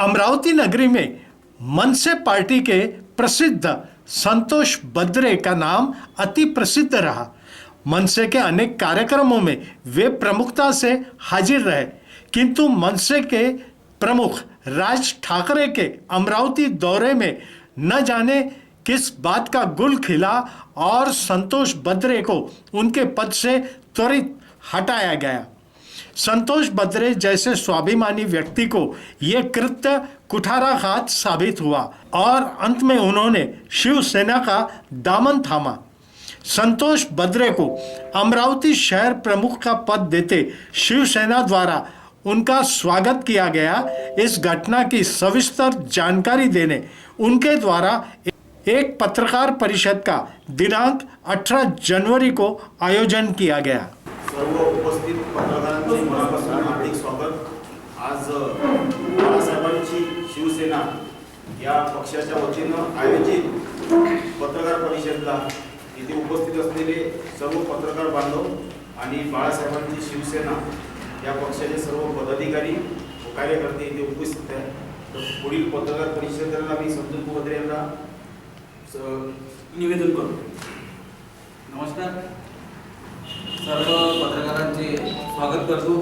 अमरावती नगरी में मनसे पार्टी के प्रसिद्ध संतोष बद्रे का नाम अति प्रसिद्ध रहा। मनसे के अनेक कार्यक्रमों में वे प्रमुखता से हाजिर रहे। किंतु मनसे के प्रमुख राज ठाकरे के अमरावती दौरे में न जाने किस बात का गुल खिला और संतोष बद्रे को उनके पद से त्वरित हटाया गया। संतोष बद्रे जैसे स्वाभिमानी व्यक्ति को ये कृत्य कुठाराघात साबित हुआ और अंत में उन्होंने शिवसेना का दामन थामा। संतोष बद्रे को अमरावती शहर प्रमुख का पद देते शिवसेना द्वारा उनका स्वागत किया गया। इस घटना की सविस्तर जानकारी देने उनके द्वारा एक पत्रकार परिषद का दिनांक 18 जनवरी को आयोजन किया गया। सर्व मनापासून हार्दिक स्वागत. आज बाळासाहेबांची शिवसेना या पक्षाच्या वतीनं आयोजित पत्रकार परिषदला इथे उपस्थित असलेले सर्व पत्रकार बांधव आणि बाळासाहेबांची शिवसेना या पक्षाचे सर्व पदाधिकारी व कार्यकर्ते इथे उपस्थित आहेत. तर पुढील पत्रकार परिषदेला मी संतोष बोधरे यांना निवेदन करतो. नमस्कार. सर्व पत्रकारांना स्वागत करतो.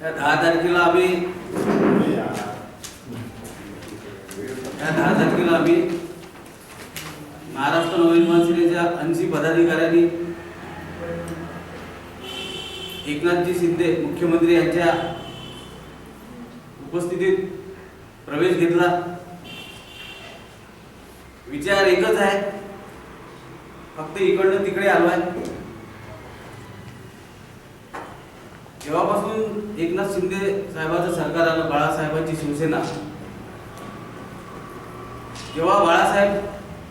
त्या दहा तारखेला आम्ही त्या दहा तारखेला आम्ही महाराष्ट्र नवनिर्माण सेनेच्या ऐंशी पदाधिकाऱ्यांनी एकनाथजी शिंदे मुख्यमंत्री यांच्या उपस्थितीत प्रवेश घेतला. विचार एकच आहे. फक्त इकडनं तिकडे आलो आहे जेव्हापासून एकनाथ शिंदे साहेबांचं सरकार आलं बाळासाहेबांची शिवसेना जेव्हा बाळासाहेब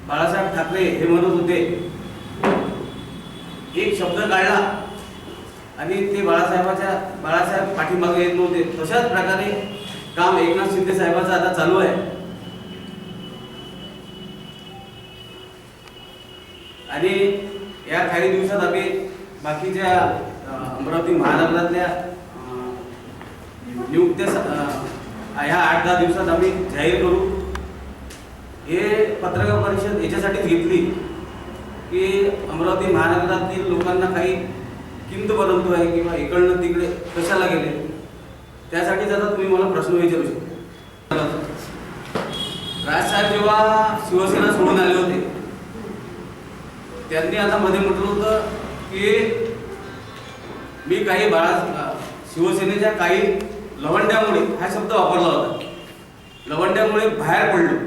बाळासाहेब ठाकरे हे म्हणत होते एक शब्द काढला आणि ते बाळासाहेबाच्या बाळासाहेब पाठीमागे येत नव्हते. तशाच प्रकारे काम एकनाथ शिंदे साहेबांचं आता चालू आहे. आणि या काही दिवसात आम्ही बाकीच्या अमरावती महानगरातल्या नियुक्त्या ह्या आठ दहा दिवसात आम्ही जाहीर करू. हे पत्रकार परिषद याच्यासाठीच घेतली की अमरावती महानगरातील लोकांना काही किंत परंतु आहे किंवा इकडनं तिकडे कशाला गेले? त्यासाठीच आता तुम्ही मला प्रश्न विचारू शकता. राजसाहेब जेव्हा शिवसेना सोडून आले होते त्यांनी आता मध्ये म्हटलं होतं की मी काही बाळा शिवसेनेच्या काही लवंड्यामुळे हा शब्द वापरला होता. लवंड्यामुळे बाहेर पडलो.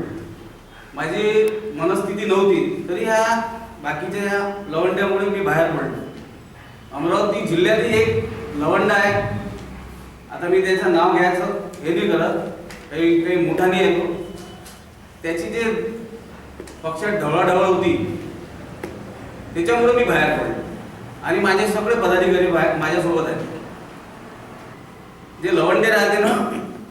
माझी मनस्थिती नव्हती तरी ह्या बाकीच्या ह्या लवंड्यामुळे मी बाहेर पडलो. अमरावती जिल्ह्यातील एक लवंडा आहे. आता मी त्याचं नाव घ्यायचं हे नाही करत. काही काही मोठा नाही येतो त्याची जे पक्षात ढवळाढवळ होती त्याच्यामुळे मी बाहेर पडलो. आणि माझे सगळे पदाधिकारी माझ्यासोबत आहेत. जे लवंडे राहते ना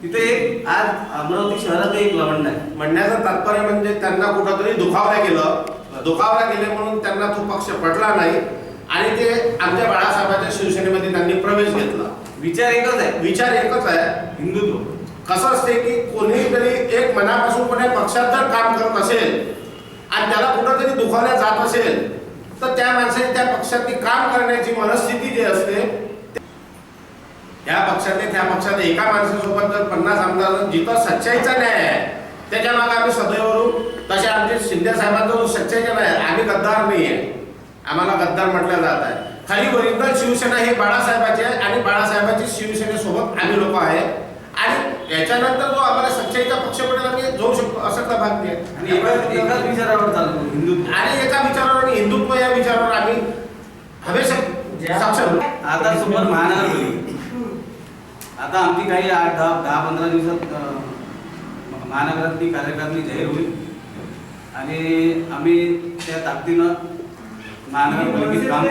तिथे एक आज अमरावती शहरात एक लवंडा आहे. म्हणण्याचं तात्पर्य म्हणजे त्यांना कुठंतरी दुखावलं गेलं. दुखावलं गेले म्हणून त्यांना तो पक्ष पटला नाही. आणि ते आमच्या बाळासाहेबांच्या शिवसेनेमध्ये त्यांनी प्रवेश घेतला. विचार एकच आहे. विचार एकच आहे. हिंदुत्व. कसं असते की कोणीतरी एक मनापासून कोण्या पक्षात जर काम करत असेल आणि त्याला कुठंतरी दुखावल्या जात असेल तर त्या माणसाने त्या पक्षात काम करण्याची मनस्थिती जी असते या पक्षाने त्या पक्षात एका माणसासोबत जर पन्नास आमदार जिथं सच्चाईचा न्याय आहे त्याच्यामागे आम्ही सदैव तसे आमचे शिंदे साहेबांचा सच्चाईचा न्याय आहे, आम्ही गद्दार नाही आहे. आम्हाला गद्दार म्हटलं जात आहे. खाली ओरिजिनल शिवसेना हे बाळासाहेबाची आहे आणि बाळासाहेबांची शिवसेनेसोबत आम्ही लोक आहे. याच्यानंतर जो आम्हाला सच्चाईचा पक्ष पडेल आम्ही जाऊ शकतो असं भाग नाही आणि एकाच विचारावर चालतो हिंदुत्व. आणि एका विचारावर आणि हिंदुत्व या विचारावर आम्ही हमेशा साक्षर आता समोर महानगरपालिका आता आमची काही आठ दहा दहा पंधरा दिवसात महानगरातली कार्यकारिणी जाहीर होईल. आणि आम्ही त्या ताकदीनं महानगरपालिकेत काम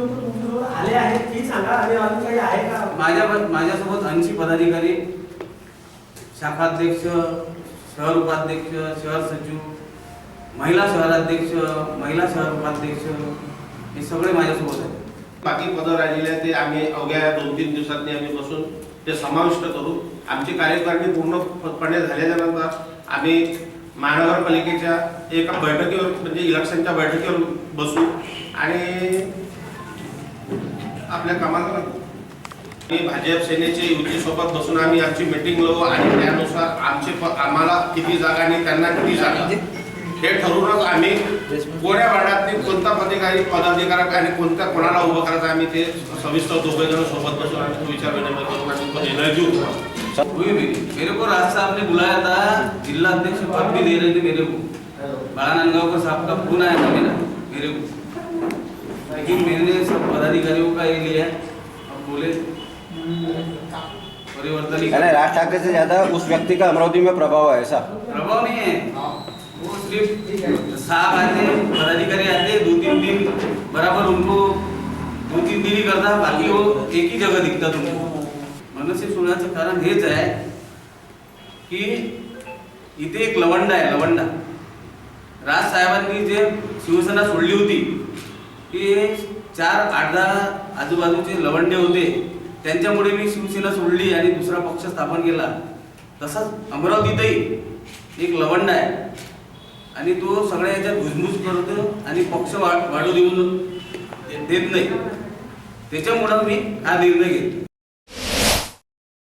लोक तुमच्यासोबत आले आहेत ते सांगा आणि अजून काही आहे का माझ्या माझ्यासोबत ऐंशी पदाधिकारी शाखाध्यक्ष शहर उपाध्यक्ष शहर सचिव महिला शहराध्यक्ष महिला शहर उपाध्यक्ष हे सगळे माझ्यासोबत आहेत. बाकी पदं राहिलेले ते आम्ही अवघ्या दोन तीन दिवसांनी आम्ही बसून ते समाविष्ट करू. आमची कार्यकारिणी पूर्णपणे झाल्यानंतर आम्ही महानगरपालिकेच्या एका बैठकीवर म्हणजे इलेक्शनच्या बैठकीवर बसू. आणि आपल्या कामाला लागू. मी भाजप सेनेचे युतीसोबत बसून आम्ही आमची मीटिंग लावू आणि त्यानुसार आमचे आम्हाला किती जागा आणि त्यांना किती जागा. हे ठरवूनच आम्ही कोण्या वार्डातली कोणता पदाधिकारी पदाधिकारी आणि कोणत्या कोणाला उभं करायचं आम्ही ते सविस्तर दोघे जण सोबत बसून आम्ही तो विचार विनिमय करून आम्ही तो निर्णय घेऊ. हुई भी मेरे को राज साहब ने बुलाया था. जिला अध्यक्ष पद भी दे रहे थे मेरे को. बड़ा नांदगांवकर साहब का फोन आया था मेरा. मेरे को. लेकिन मैंने सब पदाधिकारियों का ये लिया और बोले परिवर्तन ही यानी राज ठाकरे से ज्यादा उस व्यक्ति का अमरावती में प्रभाव है ऐसा। प्रभाव नहीं है। वो सिर्फ साहब आते पदाधिकारी आते दो तीन दिन बराबर उनको दो तीन दिन ही करता बाकी वो एक ही जगह दिखतात उनको मनसे सोडण्याचं कारण हेच आहे की इथे एक लवंडा आहे लवंडा। राज साहेबांनी जे शिवसेना सोडली होती की चार आठ दहा आजूबाजूचे लवंडे होते. त्यांच्यामुळे मी शिवसेना सोडली आणि दुसरा पक्ष स्थापन केला. तसाच अमरावतीतही एक लवंड आहे. आणि तो सगळ्या याच्यात घुसमुस करतो आणि पक्ष वाढ वाढू देऊन देत नाही. त्याच्यामुळं मी हा निर्णय घेतला